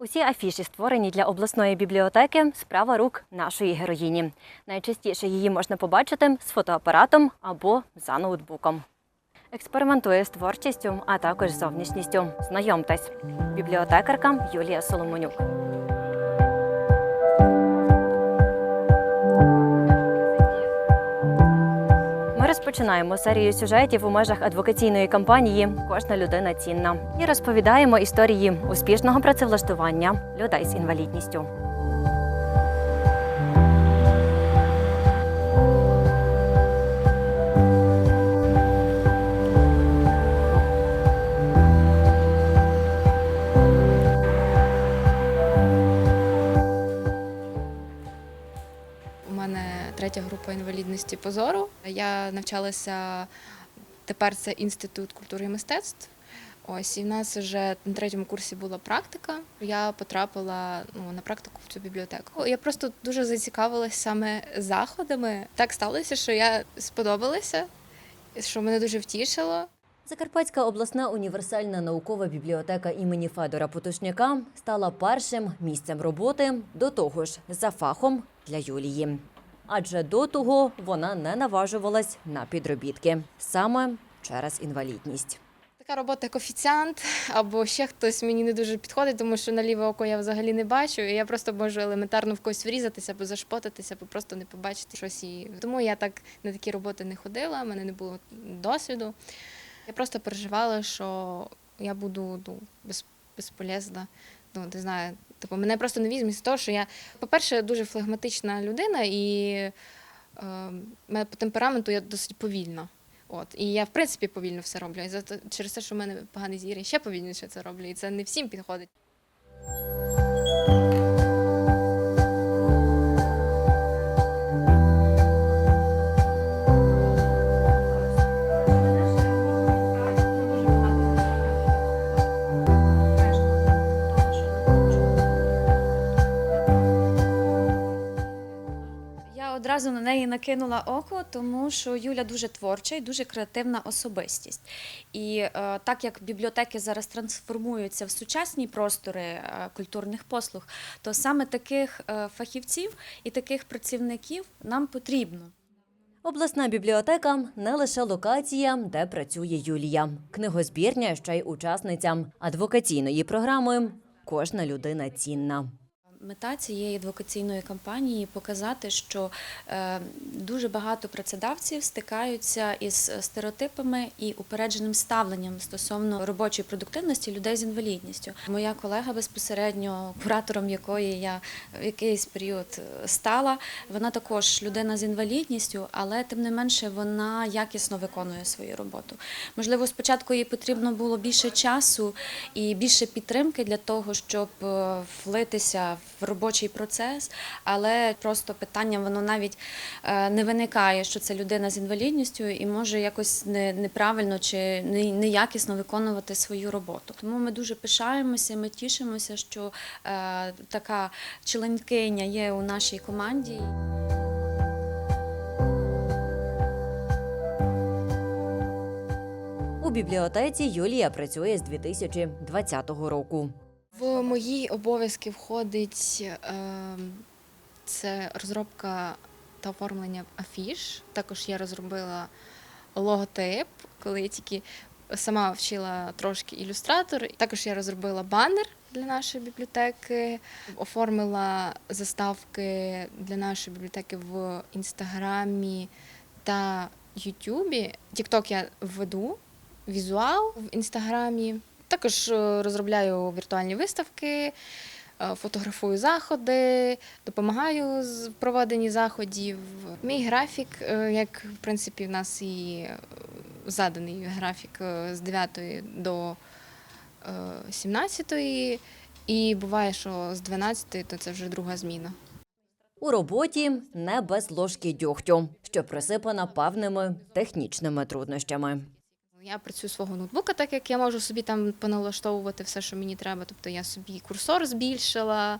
Усі афіші, створені для обласної бібліотеки, справа рук нашої героїні. Найчастіше її можна побачити з фотоапаратом або за ноутбуком. Експериментує з творчістю, а також зовнішністю. Знайомтесь, бібліотекарка Юлія Соломонюк. Розпочинаємо серію сюжетів у межах адвокаційної кампанії Кожна людина цінна і розповідаємо історії успішного працевлаштування людей з інвалідністю. Інвалідності позору. Я навчалася тепер це інститут культури і мистецтв. Ось і в нас вже на третьому курсі була практика. Я потрапила ну, на практику в цю бібліотеку. Я просто дуже зацікавилась саме заходами. Так сталося, що я сподобалася, що мене дуже втішило. Закарпатська обласна універсальна наукова бібліотека імені Федора Потушняка стала першим місцем роботи до того ж за фахом для Юлії. Адже до того вона не наважувалась на підробітки саме через інвалідність. Така робота як офіціант, або ще хтось мені не дуже підходить, тому що на ліве око я взагалі не бачу. І я просто можу елементарно в когось врізатися, або зашпотатися, або просто не побачити щось. І тому я так на такі роботи не ходила, в мене не було досвіду. Я просто переживала, що я буду ну, без, безполезна. Ну, не знаю, типу, мене просто не візьмуть з того, що я, по-перше, дуже флегматична людина, і е, по темпераменту я досить повільна. От і я в принципі повільно все роблю. І за через те, що в мене поганий зір, я ще повільніше це роблю. І це не всім підходить. Одразу на неї накинула око, тому що Юля дуже творча і дуже креативна особистість. І е, так як бібліотеки зараз трансформуються в сучасні простори е, культурних послуг, то саме таких е, фахівців і таких працівників нам потрібно. Обласна бібліотека не лише локація, де працює Юлія. Книгозбірня ще й учасниця адвокаційної програми Кожна людина цінна. Мета цієї адвокаційної кампанії показати, що е, дуже багато працедавців стикаються із стереотипами і упередженим ставленням стосовно робочої продуктивності людей з інвалідністю. Моя колега безпосередньо, куратором якої я в якийсь період е, стала, вона також людина з інвалідністю, але тим не менше вона якісно виконує свою роботу. Можливо, спочатку їй потрібно було більше часу і більше підтримки для того, щоб е, влитися в робочий процес, але просто питання воно навіть е, не виникає, що це людина з інвалідністю і може якось не- неправильно чи не- неякісно виконувати свою роботу. Тому ми дуже пишаємося, ми тішимося, що е, така членкиня є у нашій команді. У бібліотеці Юлія працює з 2020 року. В мої обов'язки входить е, це розробка та оформлення афіш. Також я розробила логотип, коли я тільки сама вчила трошки ілюстратор. Також я розробила банер для нашої бібліотеки, оформила заставки для нашої бібліотеки в інстаграмі та Ютубі. Тікток я введу, візуал в інстаграмі. Також е, розробляю віртуальні виставки, е, фотографую заходи, допомагаю з проведенні заходів. Мій графік, е, як в принципі в нас і заданий графік з 9 до е, 17, і буває, що з 12 то це вже друга зміна. У роботі не без ложки дьогтю, що присипана певними технічними труднощами. Я працюю свого ноутбука, так як я можу собі там поналаштовувати все, що мені треба. Тобто я собі курсор збільшила,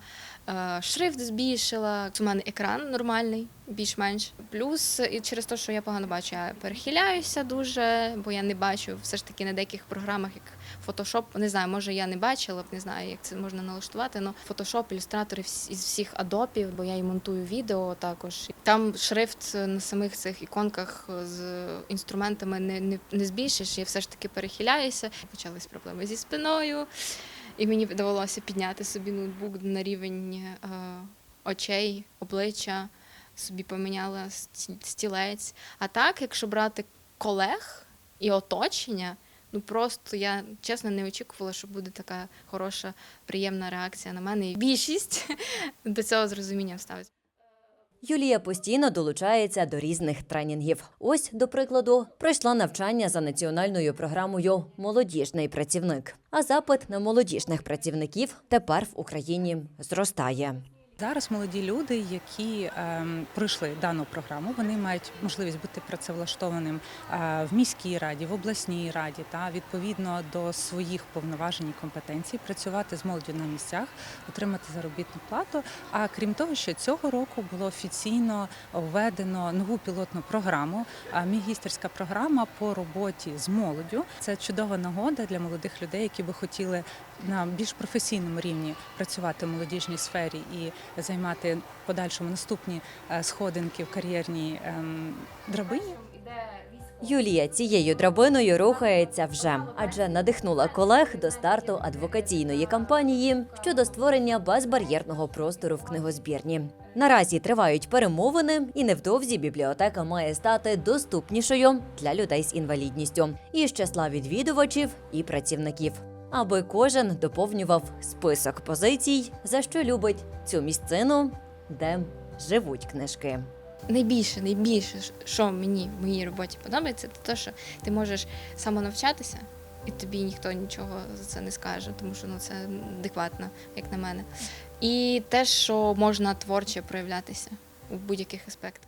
е, шрифт збільшила. У мене екран нормальний, більш-менш. Плюс і через те, що я погано бачу, я перехиляюся дуже, бо я не бачу все ж таки на деяких програмах, як фотошоп, не знаю, може я не бачила, не знаю, як це можна налаштувати. але фотошоп, ілюстратори із всіх адопів, бо я і монтую відео також. Там шрифт на самих цих іконках з інструментами не, не, не збільшиш, я все ж таки перехиляюся. Почались проблеми зі спиною, і мені довелося підняти собі ноутбук на рівень е, очей, обличчя, собі поміняла стілець. А так, якщо брати колег і оточення, ну просто я чесно не очікувала, що буде така хороша, приємна реакція на мене. І більшість до цього з розумінням. Юлія постійно долучається до різних тренінгів. Ось, до прикладу, пройшла навчання за національною програмою Молодіжний працівник. А запит на молодіжних працівників тепер в Україні зростає. Зараз молоді люди, які ем, пройшли дану програму, вони мають можливість бути працевлаштованим е, в міській раді, в обласній раді та відповідно до своїх повноважень і компетенцій працювати з молоддю на місцях, отримати заробітну плату. А крім того, що цього року було офіційно введено нову пілотну програму. Мігістерська програма по роботі з молоддю. Це чудова нагода для молодих людей, які би хотіли на більш професійному рівні працювати в молодіжній сфері і займати в подальшому наступні е, сходинки в кар'єрній ем, драбині. Юлія цією драбиною рухається вже, адже надихнула колег до старту адвокаційної кампанії щодо створення безбар'єрного простору в книгозбірні. Наразі тривають перемовини, і невдовзі бібліотека має стати доступнішою для людей з інвалідністю із числа відвідувачів і працівників, аби кожен доповнював список позицій, за що любить цю місцину, де живуть книжки. Найбільше, найбільше, що мені в моїй роботі подобається, це те, що ти можеш самонавчатися, і тобі ніхто нічого за це не скаже, тому що ну, це адекватно, як на мене. І те, що можна творче проявлятися у будь-яких аспектах.